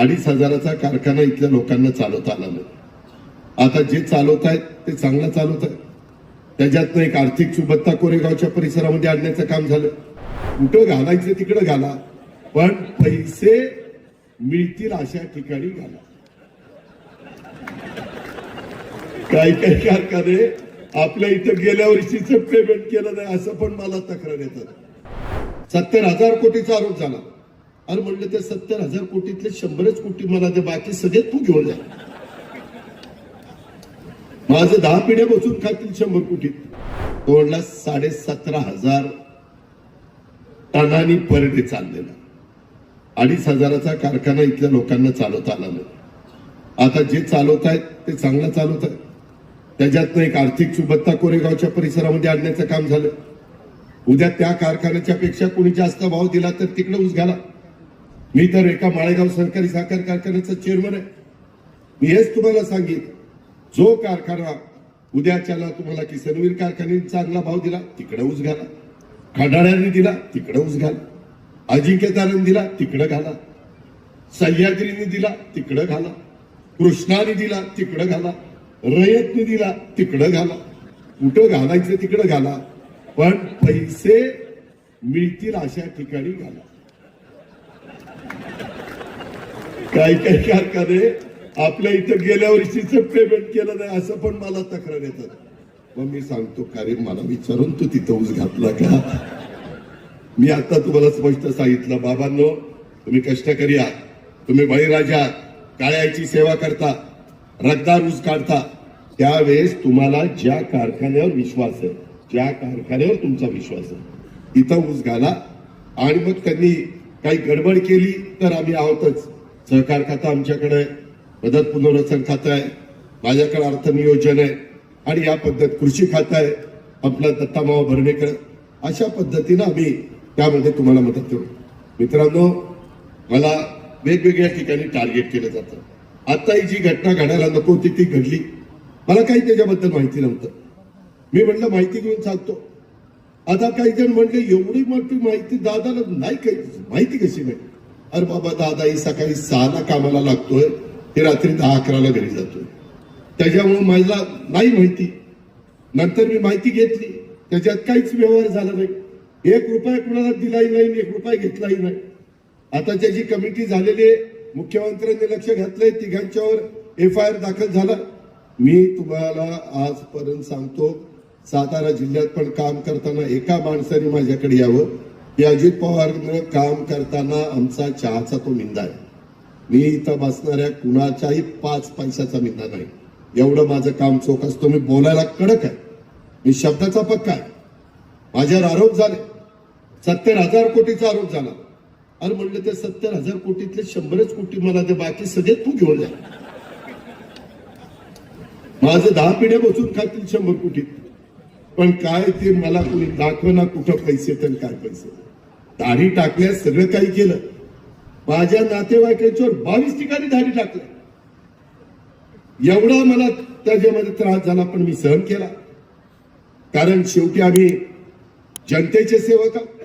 अडीच हजाराचा कारखाना इथल्या लोकांना चालवता आला नाही. आता जे चालवत आहेत ते चांगलं चालवत आहेत. त्याच्यातनं एक आर्थिक सुबत्ता कोरेगावच्या परिसरामध्ये आणण्याचं काम झालं. कुठं घालायचं तिकडं घाला पण पैसे मिळतील अशा ठिकाणी घाला. काही काही कारखाने आपल्या इथं गेल्या वर्षीच पेमेंट केलं नाही असं पण मला तक्रार येतात. सत्तर हजार कोटीचा आरोप झाला. अरे म्हणलं ते सत्तर हजार कोटीतले शंभरच कोटी मला ते बाकी सगळे तू घेऊन जा. माझं दहा पिढ्या बसून खातील शंभर कोटीत. तो म्हणला साडे सतरा हजार टनानी पर डे चाललेला. अडीच हजाराचा कारखाना इथल्या लोकांना चालवता आला नाही. आता जे चालवत आहेत ते चांगलं चालवत आहेत त्याच्यातनं एक आर्थिक सुबत्ता कोरेगावच्या परिसरामध्ये आणण्याचं काम झालं. उद्या त्या कारखान्याच्या पेक्षा कोणी जास्त भाव दिला तर तिकडे ऊस घाला. मी तर एका माळेगाव सहकारी साखर कारखान्याचा चेअरमन आहे. मी हेच तुम्हाला सांगितलं जो कारखाना उद्याच्याला तुम्हाला किसनवीर कारखान्याने चांगला भाव दिला तिकडे ऊस घाला. खडाळ्याने दिला तिकडे ऊस घाला. अजिंक्यताराने दिला तिकडे घाला. सह्याद्रीने दिला तिकडे घाला. कृष्णाने दिला तिकडे घाला. रयतने दिला तिकडं घाला. कुठं घालायचं तिकडं घाला. पण पैसे मिळतील अशा ठिकाणी घाला. काही काही कारखाने आपल्या इथं गेल्या वर्षीच पेमेंट केलं नाही असं पण मला तक्रार येतात. मग मी सांगतो का रे मला विचारून तू तिथं ऊस घातला का? मी आता तुम्हाला स्पष्ट सांगितलं बाबांनो तुम्ही कष्टकरी आहात. तुम्ही बळीराजा आहात. काळ्याची सेवा करता. रद्दार ऊस काढता. त्यावेळेस तुम्हाला ज्या कारखान्यावर विश्वास आहे ज्या कारखान्यावर तुमचा विश्वास आहे इथं ऊस घाला. आणि मग त्यांनी काही गडबड केली तर आम्ही आहोतच. सहकार खातं आमच्याकडे मदत पुनर्वसन खातं आहे. माझ्याकडे अर्थ नियोजन आहे आणि या पद्धत कृषी खातं आहे. आपला दत्तामावा भरणेकर अशा पद्धतीनं आम्ही त्यामध्ये तुम्हाला मदत करू. मित्रांनो मला वेगवेगळ्या ठिकाणी टार्गेट केलं जातं. आता ही जी घटना घडायला नको होती ती घडली. मला काही त्याच्याबद्दल माहिती नव्हतं. मी म्हटलं माहिती घेऊन चालतो. आता काही जण म्हणले एवढी मोठी माहिती दादाला नाही काही माहिती कशी नाही अरे बाबा दादा ही सकाळी सहाला कामाला लागतोय. ते रात्री दहा अकराला घरी जातोय. त्याच्यामुळे मला नाही माहिती. नंतर मी माहिती घेतली. त्याच्यात काहीच व्यवहार झाला नाही. एक रुपया कुणाला दिलाही नाही एक रुपया घेतलाही नाही. आता त्याची कमिटी झालेली आहे. मुख्यमंत्र्यांनी लक्ष घातलंय. तिघांच्यावर एफ आय आर दाखल झाला. मी तुम्हाला आजपर्यंत सांगतो सातारा जिल्ह्यात पण काम करताना एका माणसाने माझ्याकडे यावं. की अजित पवारनं काम करताना आमचा चहाचा तो मिंदा आहे. मी इथं बसणाऱ्या कुणाच्याही पाच पैशाचा मिंदा नाही. एवढं माझं काम चोख असतो. मी बोलायला कडक आहे. मी शब्दाचा पक्का आहे. माझ्यावर आरोप झाले. सत्तर हजार कोटीचा आरोप झाला. अरे म्हणलं ते सत्तर हजार कोटीतले शंभरच कोटी मला ते बाकी सगळे तू घेऊन जा. माझं दहा पिढ्या बसून खातील शंभर कोटीत. पण काय ते मला कुणी दाखवना कुठं पैसे तर काय पैसे. दाढी टाकल्यास सगळं काही केलं. माझ्या नातेवाईकांच्यावर बावीस ठिकाणी दाढी टाकल्या एवढा मला त्याच्यामध्ये त्रास झाला पण मी सहन केला. कारण शेवटी आम्ही जनतेचे सेवक आहोत.